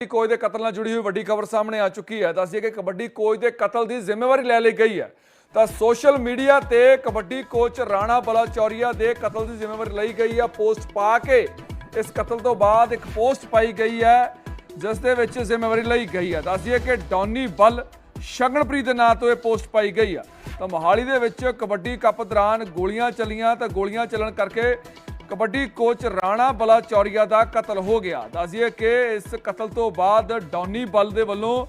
Kabaddi coach ਦੇ ਕਤਲ ਨਾਲ ਜੁੜੀ ਹੋਈ ਵੱਡੀ ਖਬਰ ਸਾਹਮਣੇ ਆ ਚੁੱਕੀ ਹੈ। ਦੱਸਿਏ ਕਿ ਕਬੱਡੀ ਕੋਚ ਦੇ ਕਤਲ ਦੀ ਜ਼ਿੰਮੇਵਾਰੀ ਲੈ ਲਈ ਗਈ ਹੈ। ਤਾਂ ਸੋਸ਼ਲ ਮੀਡੀਆ ਤੇ ਕਬੱਡੀ ਕੋਚ ਰਾਣਾ ਬਲਾਚੌਰੀਆ ਦੇ ਕਤਲ ਦੀ ਜ਼ਿੰਮੇਵਾਰੀ ਲਈ ਗਈ ਹੈ। ਪੋਸਟ ਪਾ ਕੇ ਇਸ ਕਤਲ ਤੋਂ ਬਾਅਦ ਇੱਕ ਪੋਸਟ ਪਾਈ ਗਈ ਹੈ, ਜਿਸ ਦੇ ਵਿੱਚ ਜ਼ਿੰਮੇਵਾਰੀ ਲਈ ਗਈ ਹੈ। ਦੱਸਿਏ ਕਿ ਡੌਨੀ ਬਲ ਸ਼ਗਨਪ੍ਰੀਤ ਦੇ ਨਾਂ ਤੋਂ ਇਹ ਪੋਸਟ ਪਾਈ ਗਈ ਆ ਤਾਂ ਮੋਹਾਲੀ ਦੇ ਵਿੱਚ ਕਬੱਡੀ ਕੱਪ ਦੌਰਾਨ ਗੋਲੀਆਂ ਚੱਲੀਆਂ ਤਾਂ ਗੋਲੀਆਂ ਚੱਲਣ ਕਰਕੇ ਕਬੱਡੀ ਕੋਚ ਰਾਣਾ ਬਲਾਚੌਰੀਆ ਦਾ ਕਤਲ ਹੋ ਗਿਆ। ਦੱਸਿਏ ਕਿ ਇਸ ਕਤਲ ਤੋਂ ਬਾਅਦ ਡੌਨੀ ਬਲ ਦੇ ਵੱਲੋਂ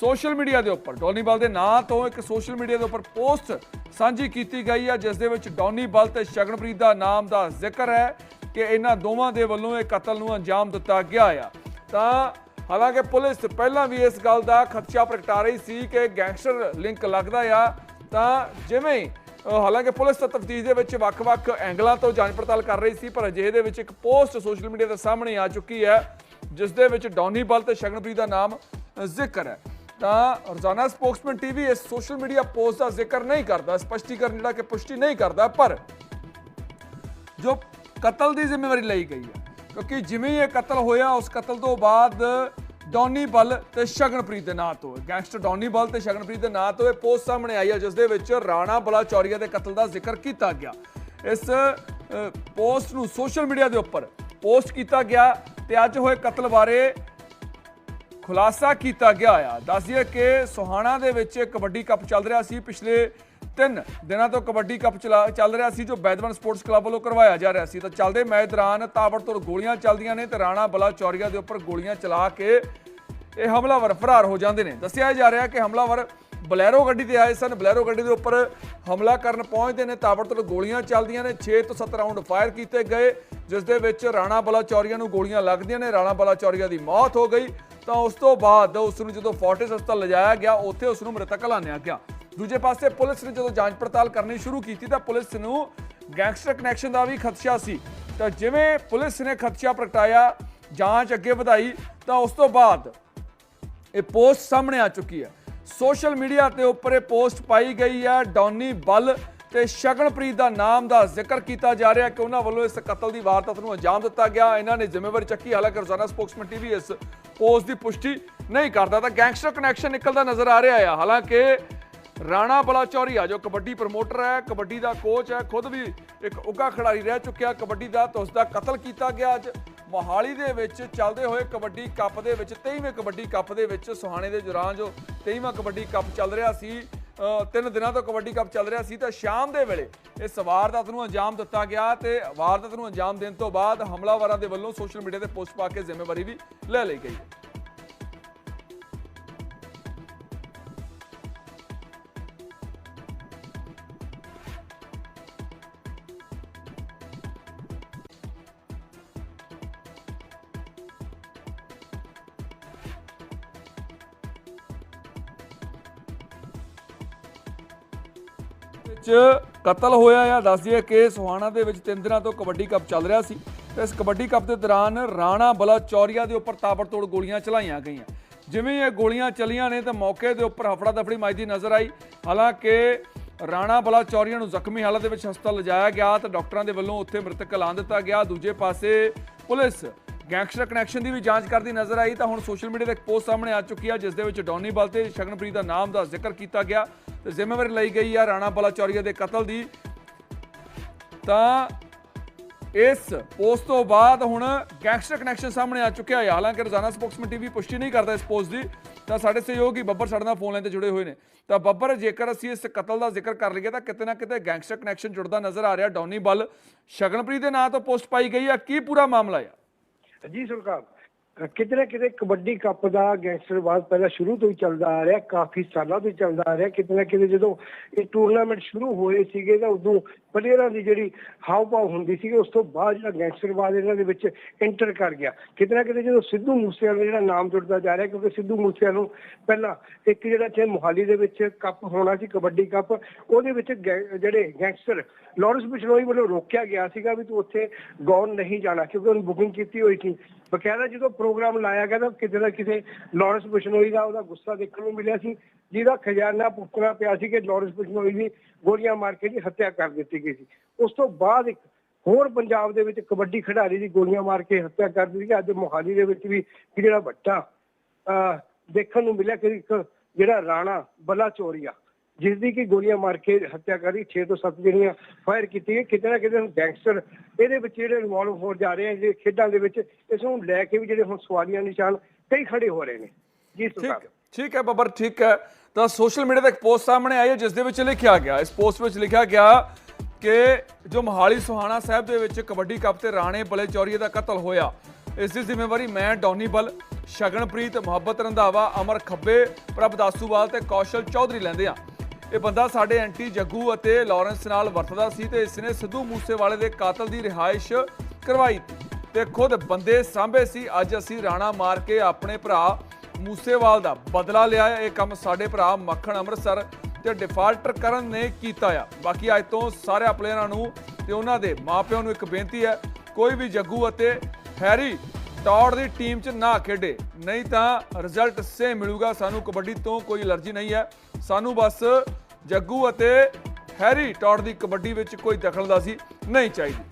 ਸੋਸ਼ਲ ਮੀਡੀਆ ਦੇ ਉੱਪਰ, ਡੌਨੀ ਬਲ ਦੇ ਨਾਂ ਤੋਂ ਇੱਕ ਸੋਸ਼ਲ ਮੀਡੀਆ ਦੇ ਉੱਪਰ ਪੋਸਟ ਸਾਂਝੀ ਕੀਤੀ ਗਈ ਹੈ, ਜਿਸ ਦੇ ਵਿੱਚ ਡੌਨੀ ਬਲ ਤੇ ਸ਼ਗਨਪ੍ਰੀਤ ਦਾ ਨਾਮ ਦਾ ਜ਼ਿਕਰ ਹੈ ਕਿ ਇਹਨਾਂ ਦੋਵਾਂ ਦੇ ਵੱਲੋਂ ਇਹ ਕਤਲ ਨੂੰ ਅੰਜਾਮ ਦਿੱਤਾ ਗਿਆ ਆ। ਤਾਂ ਹਾਲਾਂਕਿ ਪੁਲਿਸ ਪਹਿਲਾਂ ਵੀ ਇਸ ਗੱਲ ਦਾ ਖਦਸ਼ਾ ਪ੍ਰਗਟਾ ਰਹੀ ਸੀ ਕਿ ਗੈਂਗਸਟਰ ਲਿੰਕ ਲੱਗਦਾ ਆ। ਤਾਂ ਜਿਵੇਂ ਹਾਲਾਂਕਿ ਪੁਲਿਸ ਤਾਂ ਤਫਤੀਸ਼ ਦੇ ਵਿੱਚ ਵੱਖ-ਵੱਖ ਐਂਗਲਾਂ ਤੋਂ ਜਾਂਚ ਪੜਤਾਲ ਕਰ ਰਹੀ ਸੀ, ਪਰ ਅਜਿਹੇ ਦੇ ਵਿੱਚ ਇੱਕ ਪੋਸਟ ਸੋਸ਼ਲ ਮੀਡੀਆ ਦੇ ਸਾਹਮਣੇ ਆ ਚੁੱਕੀ ਹੈ, ਜਿਸ ਦੇ ਵਿੱਚ ਡੌਨੀ ਬਲ ਤੇ ਸ਼ਗਨਪ੍ਰੀਤ ਦਾ ਨਾਮ ਜ਼ਿਕਰ ਹੈ। ਤਾਂ ਰੋਜ਼ਾਨਾ ਸਪੋਕਸਮੈਨ ਟੀਵੀ ਇਸ ਸੋਸ਼ਲ ਮੀਡੀਆ ਪੋਸਟ ਦਾ ਜ਼ਿਕਰ ਨਹੀਂ ਕਰਦਾ, ਸਪਸ਼ਟੀਕਰਨ ਜਿਹੜਾ ਕਿ ਪੁਸ਼ਟੀ ਨਹੀਂ ਕਰਦਾ, ਪਰ ਜੋ ਕਤਲ ਦੀ ਜ਼ਿੰਮੇਵਾਰੀ ਲਈ ਗਈ ਹੈ, ਕਿਉਂਕਿ ਜਿਵੇਂ ਇਹ ਕਤਲ ਹੋਇਆ, ਉਸ ਕਤਲ ਤੋਂ ਬਾਅਦ ਡੌਨੀ ਬਲ ਤੇ ਸ਼ਗਨਪ੍ਰੀਤ ਦੇ ਨਾਂ ਤੋਂ। ਗੈਂਗਸਟਰ ਡੌਨੀ ਬਲ ਤੇ ਸ਼ਗਨਪ੍ਰੀਤ ਦੇ ਨਾਂ ਤੋਂ ਇਹ ਪੋਸਟ ਸਾਹਮਣੇ ਆਈ ਹੈ, ਜਿਸ ਦੇ ਵਿੱਚ ਰਾਣਾ ਬਲਾਚੌਰੀਆ ਦੇ ਕਤਲ ਦਾ ਜ਼ਿਕਰ ਕੀਤਾ ਗਿਆ। ਇਸ ਪੋਸਟ ਨੂੰ ਸੋਸ਼ਲ ਮੀਡੀਆ ਦੇ ਉੱਪਰ ਪੋਸਟ ਕੀਤਾ ਗਿਆ ਤੇ ਅੱਜ ਹੋਏ ਕਤਲ ਬਾਰੇ ਖੁਲਾਸਾ ਕੀਤਾ ਗਿਆ ਆ। ਦੱਸਿਏ ਕਿ ਸੋਹਾਣਾ ਦੇ ਵਿੱਚ ਕਬੱਡੀ ਕੱਪ ਚੱਲ ਰਿਹਾ ਸੀ। ਪਿਛਲੇ ਤਿੰਨ ਦਿਨਾਂ ਤੋਂ ਕਬੱਡੀ ਕੱਪ ਚਲਾ- ਚੱਲ ਰਿਹਾ ਸੀ, ਜੋ ਬੈਦਵਨ ਸਪੋਰਟਸ ਕਲੱਬ ਵੱਲੋਂ ਕਰਵਾਇਆ ਜਾ ਰਿਹਾ ਸੀ। ਤਾਂ ਚੱਲਦੇ ਮੈਚ ਦੌਰਾਨ ਤਾਬੜਤੋੜ ਗੋਲੀਆਂ ਚੱਲਦੀਆਂ ਨੇ ਤੇ ਰਾਣਾ ਬਲਾਚੌਰੀਆ ਦੇ ਉੱਪਰ ਗੋਲੀਆਂ ਚਲਾ ਕੇ ਇਹ ਹਮਲਾਵਰ ਫਰਾਰ ਹੋ ਜਾਂਦੇ ਨੇ। ਦੱਸਿਆ ਜਾ ਰਿਹਾ ਕਿ ਹਮਲਾਵਰ ਬਲੈਰੋ ਗੱਡੀ ਤੇ ਆਏ ਸਨ। ਬਲੈਰੋ ਗੱਡੀ ਦੇ ਉੱਪਰ ਹਮਲਾ ਕਰਨ ਪਹੁੰਚਦੇ ਨੇ। ਤਾਬੜਤੋੜ ਗੋਲੀਆਂ ਚੱਲਦੀਆਂ ਨੇ। 6 ਤੋਂ 7 ਰਾਉਂਡ ਫਾਇਰ ਕੀਤੇ ਗਏ, ਜਿਸ ਦੇ ਵਿੱਚ ਰਾਣਾ ਬਲਾਚੌਰੀਆ ਨੂੰ ਗੋਲੀਆਂ ਲੱਗਦੀਆਂ ਨੇ। ਰਾਣਾ ਬਲਾ ਚੌਰੀਆ ਦੀ ਮੌਤ ਹੋ ਗਈ। ਤਾਂ ਉਸ ਤੋਂ ਬਾਅਦ ਉਸ ਨੂੰ ਜਦੋਂ ਫੋਰਟਿਸ ਹਸਪਤਾਲ ਲਿਜਾਇਆ ਗਿਆ, ਉੱਥੇ ਉਸ ਨੂੰ ਮ੍ਰਿਤਕ ਐਲਾਨਿਆ ਗਿਆ। ਦੂਜੇ ਪਾਸੇ ਪੁਲਿਸ ਨੇ ਜਦੋਂ ਜਾਂਚ ਪੜਤਾਲ ਕਰਨੀ ਸ਼ੁਰੂ ਕੀਤੀ ਤਾਂ ਪੁਲਿਸ ਨੂੰ ਗੈਂਗਸਟਰ ਕਨੈਕਸ਼ਨ ਦਾ ਵੀ ਖਦਸ਼ਾ ਸੀ। ਤਾਂ ਜਿਵੇਂ ਪੁਲਿਸ ਨੇ ਖਦਸ਼ਾ ਪ੍ਰਗਟਾਇਆ, ਜਾਂਚ ਅੱਗੇ ਵਧਾਈ, ਤਾਂ ਉਸ ਤੋਂ ਬਾਅਦ ਇਹ ਪੋਸਟ ਸਾਹਮਣੇ ਆ ਚੁੱਕੀ ਹੈ। ਸੋਸ਼ਲ ਮੀਡੀਆ ਤੇ ਉੱਪਰ ਇਹ ਪੋਸਟ ਪਾਈ ਗਈ ਹੈ, ਡੌਨੀ ਬਲ ਤੇ ਸ਼ਗਨਪ੍ਰੀਤ ਦਾ ਨਾਮ ਦਾ ਜ਼ਿਕਰ ਕੀਤਾ ਜਾ ਰਿਹਾ ਕਿ ਉਹਨਾਂ ਵੱਲੋਂ ਇਸ ਕਤਲ ਦੀ ਵਾਰਦਾਤ ਨੂੰ ਅੰਜਾਮ ਦਿੱਤਾ ਗਿਆ। ਇਹਨਾਂ ਨੇ ਜ਼ਿੰਮੇਵਾਰੀ ਚੱਕੀ, ਹਾਲਾਂਕਿ ਰੋਜ਼ਾਨਾ ਸਪੋਕਸਮੈਨ ਟੀਵੀ ਇਸ ਪੋਸਟ ਦੀ ਪੁਸ਼ਟੀ ਨਹੀਂ ਕਰਦਾ। ਤਾਂ ਗੈਂਗਸਟਰ ਕਨੈਕਸ਼ਨ ਨਿਕਲਦਾ ਨਜ਼ਰ ਆ ਰਿਹਾ ਹੈ ਹਾਲਾਂਕਿ ਰਾਣਾ ਬਲਾਚੌਰੀਆ ਜੋ ਕਬੱਡੀ ਪ੍ਰਮੋਟਰ ਹੈ, ਕਬੱਡੀ ਦਾ ਕੋਚ ਹੈ, ਖੁਦ ਵੀ ਇੱਕ ਉੱਗਾ ਖਿਡਾਰੀ ਰਹਿ ਚੁੱਕਿਆ। ਕਬੱਡੀ ਦਾ ਤਾਂ ਉਸ ਦਾ ਕਤਲ ਕੀਤਾ ਗਿਆ ਅੱਜ। ਮੋਹਾਲੀ ਦੇ ਵਿੱਚ ਚੱਲਦੇ ਹੋਏ ਕਬੱਡੀ ਕੱਪ ਦੇ ਵਿੱਚ 23ਵੇਂ ਕਬੱਡੀ ਕੱਪ ਦੇ ਵਿੱਚ ਸੁਹਾਣੇ ਦੇ ਦੌਰਾਨ ਜੋ 23ਵਾਂ ਕਬੱਡੀ ਕੱਪ ਚੱਲ ਰਿਹਾ ਸੀ। ਤਿੰਨ ਦਿਨਾਂ ਤੋਂ ਕਬੱਡੀ ਕੱਪ ਚੱਲ ਰਿਹਾ ਸੀ ਤਾਂ ਸ਼ਾਮ ਦੇ ਵੇਲੇ ਇਸ ਵਾਰਦਾਤ ਨੂੰ ਅੰਜਾਮ ਦਿੱਤਾ ਗਿਆ ਤੇ ਵਾਰਦਾਤ ਨੂੰ ਅੰਜਾਮ ਦੇਣ ਤੋਂ ਬਾਅਦ ਹਮਲਾਵਰਾਂ ਦੇ ਵੱਲੋਂ ਸੋਸ਼ਲ ਮੀਡੀਆ ਤੇ ਪੋਸਟ ਪਾ ਕੇ ਜ਼ਿੰਮੇਵਾਰੀ ਵੀ ਲੈ ਲਈ ਗਈ। ਵਿੱਚ ਕਤਲ ਹੋਇਆ ਆ। ਦੱਸ ਦਈਏ ਕਿ ਸੁਹਾਣਾ ਦੇ ਵਿੱਚ ਤਿੰਨ ਦਿਨਾਂ ਤੋਂ ਕਬੱਡੀ ਕੱਪ ਚੱਲ ਰਿਹਾ ਸੀ। ਤੇ ਇਸ ਕਬੱਡੀ ਕੱਪ ਦੇ ਦੌਰਾਨ ਰਾਣਾ ਬਲਾਚੌਰੀਆ ਦੇ ਉੱਪਰ ਤਾਬੜਤੋੜ ਗੋਲੀਆਂ ਚਲਾਈਆਂ ਗਈਆਂ। ਜਿਵੇਂ ਇਹ ਗੋਲੀਆਂ ਚਲੀਆਂ ਨੇ ਤਾਂ ਮੌਕੇ ਦੇ ਉੱਪਰ ਹਫੜਾ ਦਫੜੀ ਮੱਚਦੀ ਨਜ਼ਰ ਆਈ। ਹਾਲਾਂਕਿ ਰਾਣਾ ਬਲਾਚੌਰੀਆ ਨੂੰ ਜ਼ਖਮੀ ਹਾਲਤ ਦੇ ਵਿੱਚ ਹਸਪਤਾਲ ਲਿਜਾਇਆ ਗਿਆ ਤਾਂ ਡਾਕਟਰਾਂ ਦੇ ਵੱਲੋਂ ਉੱਥੇ ਮ੍ਰਿਤਕ ਐਲਾਨ ਦਿੱਤਾ ਗਿਆ। ਦੂਜੇ ਪਾਸੇ ਪੁਲਿਸ ਗੈਂਗਸਟਰ ਕਨੈਕਸ਼ਨ ਦੀ ਵੀ ਜਾਂਚ ਕਰਦੀ ਨਜ਼ਰ ਆਈ ਤਾਂ ਹੁਣ ਸੋਸ਼ਲ ਮੀਡੀਆ ਤੇ ਇੱਕ ਪੋਸਟ ਸਾਹਮਣੇ ਆ ਚੁੱਕੀ ਹੈ ਜਿਸ ਦੇ ਵਿੱਚ ਡੌਨੀ ਬਲ ਤੇ ਸ਼ਗਨਪ੍ਰੀਤ ਦਾ ਨਾਮ ਦਾ ਜ਼ਿਕਰ ਕੀਤਾ ਗਿਆ। ਤੇ ਜ਼ਿੰਮੇਵਾਰੀ ਲਈ ਗਈ ਆ ਰਾਣਾ ਬਲਾਚੌਰੀਆ ਦੇ ਕਤਲ ਦੀ। ਤਾਂ ਇਸ ਪੋਸਟ ਤੋਂ ਬਾਅਦ ਹੁਣ ਗੈਂਗਸਟਰ ਕਨੈਕਸ਼ਨ ਸਾਹਮਣੇ ਆ ਚੁੱਕਿਆ ਹੈ। ਹਾਲਾਂਕਿ ਰੋਜ਼ਾਨਾ ਸਪੋਕਸਮੈਨ ਟੀਵੀ ਪੁਸ਼ਟੀ ਨਹੀਂ ਕਰਦਾ ਇਸ ਪੋਸਟ ਦੀ, ਤਾਂ ਸਾਡੇ ਸਹਿਯੋਗੀ ਬੱਬਰ ਸਾਡੇ ਨਾਲ ਫੋਨ ਲਾਈਨ ਤੇ ਜੁੜੇ ਹੋਏ ਨੇ। ਤਾਂ ਬੱਬਰ, ਜੇਕਰ ਅਸੀਂ ਇਸ ਕਤਲ ਦਾ ਜ਼ਿਕਰ ਕਰ ਲਈਏ ਤਾਂ ਕਿਤੇ ਨਾ ਕਿਤੇ ਗੈਂਗਸਟਰ ਕਨੈਕਸ਼ਨ ਜੁੜਦਾ ਨਜ਼ਰ ਆ ਰਿਹਾ। ਡੌਨੀ ਬਲ, ਸ਼ਗਨਪ੍ਰੀਤ ਦੇ ਨਾਂ ਤੋਂ ਪੋਸਟ ਪਾਈ ਗਈ ਆ। ਕੀ ਪੂਰਾ ਮਾਮਲਾ ਆ? ਜੀ ਸਰਕਾਰ ਕਿਤੇ ਨਾ ਕਿਤੇ ਕਬੱਡੀ ਕੱਪ ਦਾ ਗੈਂਗਸਟਰਵਾਦ ਪਹਿਲਾਂ ਸ਼ੁਰੂ ਤੋਂ ਹੀ ਚੱਲਦਾ ਆ ਰਿਹਾ, ਕਾਫੀ ਸਾਲਾਂ ਤੋਂ ਹੀ ਚੱਲਦਾ ਆ ਰਿਹਾ। ਕਿਤੇ ਨਾ ਕਿਤੇ ਜਦੋਂ ਇਹ ਟੂਰਨਾਮੈਂਟ ਸ਼ੁਰੂ ਹੋਏ ਸੀਗੇ ਤਾਂ ਉਦੋਂ ਪਲੇਅਰਾਂ ਦੀ ਜਿਹੜੀ ਹਾਵ ਭਾਵ ਹੁੰਦੀ ਸੀਗੀ, ਉਸ ਤੋਂ ਬਾਅਦ ਜਿਹੜਾ ਗੈਂਗਸਟਰਵਾਦ ਇਹਨਾਂ ਦੇ ਵਿੱਚ ਐਂਟਰ ਕਰ ਗਿਆ। ਕਿਤੇ ਨਾ ਕਿਤੇ ਜਦੋਂ ਸਿੱਧੂ ਮੂਸੇਵਾਲਾ ਦਾ ਜਿਹੜਾ ਨਾਮ ਜੁੜਦਾ ਜਾ ਰਿਹਾ, ਕਿਉਂਕਿ ਸਿੱਧੂ ਮੂਸੇਵਾਲਾ ਨੂੰ ਪਹਿਲਾਂ ਇੱਕ ਜਿਹੜਾ ਇੱਥੇ ਮੁਹਾਲੀ ਦੇ ਵਿੱਚ ਕੱਪ ਹੋਣਾ ਸੀ, ਕਬੱਡੀ ਕੱਪ, ਉਹਦੇ ਵਿੱਚ ਗੈਂ- ਜਿਹੜੇ ਗੈਂਗਸਟਰ ਲਾਰੈਂਸ ਬਿਸ਼ਨੋਈ ਵੱਲੋਂ ਰੋਕਿਆ ਗਿਆ ਸੀਗਾ ਵੀ ਤੂੰ ਉੱਥੇ ਗੌਨ ਨਹੀਂ ਜਾਣਾ, ਕਿਉਂਕਿ ਉਹਨੇ ਬੁਕਿੰਗ ਕੀਤੀ ਹੋਈ ਸੀ। ਬਕਾਇਦਾ ਜਦੋਂ ਪ੍ਰੋਗਰਾਮ ਲਾਇਆ ਗਿਆ ਤਾਂ ਕਿਤੇ ਨਾ ਕਿਤੇ ਲਾਰੈਂਸ ਬਿਸ਼ਨੋਈ ਦਾ ਉਹਦਾ ਗੁੱਸਾ ਦੇਖਣ ਨੂੰ ਮਿਲਿਆ ਸੀ ਜਿਹਦਾ ਖਜ਼ਾਨਾ ਪੁੱਟਣਾ ਪਿਆ ਸੀ ਕਿ ਲਾਰੈਂਸ ਬਿਸ਼ਨੋਈ ਦੀ ਗੋਲੀਆਂ ਮਾਰ ਕੇ ਦੀ ਹੱਤਿਆ ਕਰ ਦਿੱਤੀ ਗਈ ਸੀ। ਉਸ ਤੋਂ ਬਾਅਦ ਇੱਕ ਹੋਰ ਪੰਜਾਬ ਦੇ ਵਿੱਚ ਕਬੱਡੀ ਖਿਡਾਰੀ ਦੀ ਗੋਲੀਆਂ ਮਾਰ ਕੇ ਹੱਤਿਆ ਕਰ ਦਿੱਤੀ ਕਿ ਅੱਜ ਮੋਹਾਲੀ ਦੇ ਵਿੱਚ ਵੀ ਜਿਹੜਾ ਵੱਡਾ ਅਹ, ਦੇਖਣ ਨੂੰ ਮਿਲਿਆ ਕਿ ਇੱਕ ਜਿਹੜਾ ਰਾਣਾ ਬਲਾ ਚੋਰੀਆ ਜਿਸ ਦੀ ਕਿ ਗੋਲੀਆਂ ਮਾਰ ਕੇ ਹੱਤਿਆ ਕਰੀ 6 ਤੋਂ 7 ਜਿਹੜੀਆਂ ਫਾਇਰ ਕੀਤੀਆਂ ਕਿਤੇ ਨਾ ਕਿਤੇ ਹੁਣ ਗੈਂਗਸਟਰ ਇਹਦੇ ਵਿੱਚ ਜਿਹੜੇ ਇਨਵੋਲਵ ਹੋ ਜਾ ਰਹੇ ਆ ਜਿਹੜੇ ਖੇਡਾਂ ਦੇ ਵਿੱਚ ਇਸ ਨੂੰ ਲੈ ਕੇ ਵੀ ਜਿਹੜੇ ਹੁਣ ਸਵਾਲੀਆਂ ਨਿਸ਼ਾਨ ਕਈ ਖੜੇ ਹੋ ਰਹੇ ਨੇ। ਜੀ ਠੀਕ ਠੀਕ ਹੈ ਬੱਬਰ ਠੀਕ ਹੈ। ਤਾਂ ਸੋਸ਼ਲ ਮੀਡੀਆ ਤੇ ਇੱਕ ਪੋਸਟ ਸਾਹਮਣੇ ਆਈ ਹੈ ਜਿਸ ਦੇ ਵਿੱਚ ਲਿਖਿਆ ਗਿਆ ਇਸ ਪੋਸਟ ਵਿੱਚ ਲਿਖਿਆ ਗਿਆ ਕਿ ਜੋ ਮੋਹਾਲੀ ਸੁਹਾਣਾ ਸਾਹਿਬ ਦੇ ਵਿੱਚ ਕਬੱਡੀ ਕੱਪ ਤੇ ਰਾਣੇ ਬਲੇ ਚੌਰੀਏ ਦਾ ਕਤਲ ਹੋਇਆ ਇਸ ਦੀ ਜ਼ਿੰਮੇਵਾਰੀ ਮੈਂ ਡੌਨੀ ਬਲ ਸ਼ਗਨਪ੍ਰੀਤ ਮੁਹੱਬਤ ਰੰਧਾਵਾ ਅਮਰ ਖੱਬੇ ਪ੍ਰਭ ਦਾਸੂਵਾਲ ਤੇ ਕੌਸ਼ਲ ਚੌਧਰੀ ਲੈਂਦੇ ਆ ਇਹ ਬੰਦਾ ਸਾਡੇ ਐਂਟੀ ਜੱਗੂ ਅਤੇ ਲਾਰੈਂਸ ਨਾਲ ਵਰਤਦਾ ਸੀ ਤੇ ਇਸ ਨੇ ਸਿੱਧੂ ਮੂਸੇਵਾਲੇ ਦੇ ਕਾਤਲ ਦੀ ਰਿਹਾਇਸ਼ ਕਰਵਾਈ ਤੇ ਖੁਦ ਬੰਦੇ ਸਾਂਭੇ ਸੀ। ਅੱਜ ਅਸੀਂ ਰਾਣਾ ਮਾਰ ਕੇ ਆਪਣੇ ਭਰਾ ਮੂਸੇਵਾਲ ਦਾ ਬਦਲਾ ਲਿਆ ਇਹ ਕੰਮ ਸਾਡੇ ਭਰਾ ਮੱਖਣ ਅੰਮ੍ਰਿਤਸਰ ਤੇ ਡਿਫਾਲਟਰ ਕਰਨ ਨੇ ਕੀਤਾ ਆ। ਬਾਕੀ ਅੱਜ ਤੋਂ ਸਾਰੇ ਪਲੇਅਰਾਂ ਨੂੰ ਤੇ ਉਹਨਾਂ ਦੇ ਮਾਪਿਆਂ ਨੂੰ ਇੱਕ ਬੇਨਤੀ ਹੈ, ਕੋਈ ਵੀ ਜੱਗੂ ਅਤੇ ਹੈਰੀ ਟੌੜ ਦੀ ਟੀਮ 'ਚ ਨਾ ਖੇਡੇ। ਨਹੀਂ ਤਾਂ ਰਿਜ਼ਲਟ ਸੇ ਮਿਲੂਗਾ। ਸਾਨੂੰ ਕਬੱਡੀ ਤੋਂ ਕੋਈ ਅਲਰਜੀ ਨਹੀਂ ਹੈ। ਸਾਨੂੰ ਬਸ ਜੱਗੂ ਅਤੇ ਹੈਰੀ ਟੌੜ ਦੀ ਕਬੱਡੀ ਵਿੱਚ ਕੋਈ ਦਖਲਅੰਦਾਜ਼ੀ ਨਹੀਂ ਚਾਹੀਦੀ।